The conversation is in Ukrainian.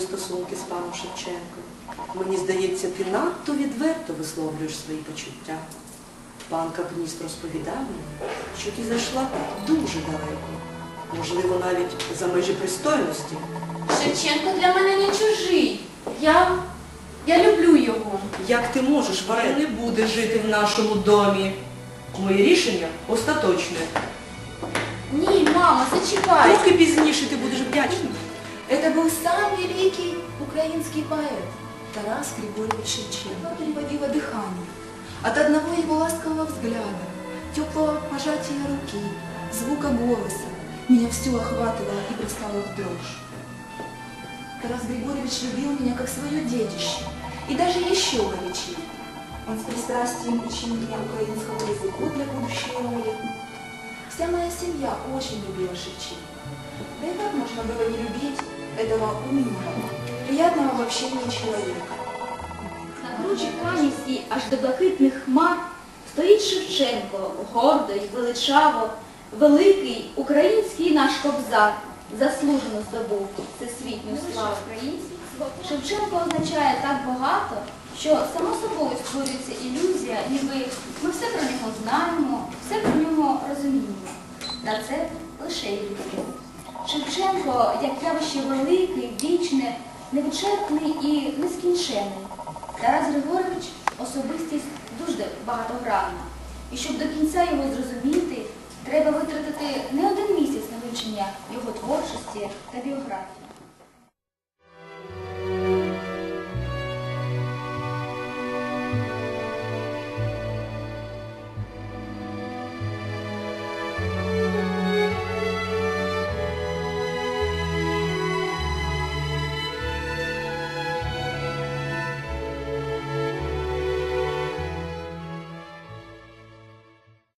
твої стосунки з паном Шевченком. Мені здається, ти надто відверто висловлюєш свої почуття. Пан Капніст розповідав мені, що ти зайшла дуже далеко, можливо, навіть за межі пристойності. Шевченко для мене не чужий. Я я люблю його. Як ти можеш, Варя не буде жити в нашому домі. Моє рішення остаточне. Ні, мама, зачекай. Трохи пізніше ти будеш вдячна. Это был сам великий украинский поэт Тарас Григорьевич Шевченко. Переводило дыхание. От одного его ласкового взгляда, теплого пожатия руки, звука голоса меня все охватывало и бросало в дрожь. Тарас Григорьевич любил меня как свое детище и даже еще горячее. Он с пристрастием учил меня украинскому языку для будущей роли. Вся моя семья очень любила Шевченко. Да и как можно было не любить этого умного, приятного в общении человека? На кручі канівській аж до блакитних хмар стоїть Шевченко, гордо й величаво, великий український наш кобзар, заслужено здобув всесвітню славу. Шевченко означає так багато, що само собою створюється ілюзія, ніби ми Та це лише відповідь. Шевченко, як явище велике, вічне, невичерпний і нескінчений. Тарас Григорович особистість дуже багатогранна. І щоб до кінця його зрозуміти, треба витратити не один місяць на вивчення його творчості та біографії.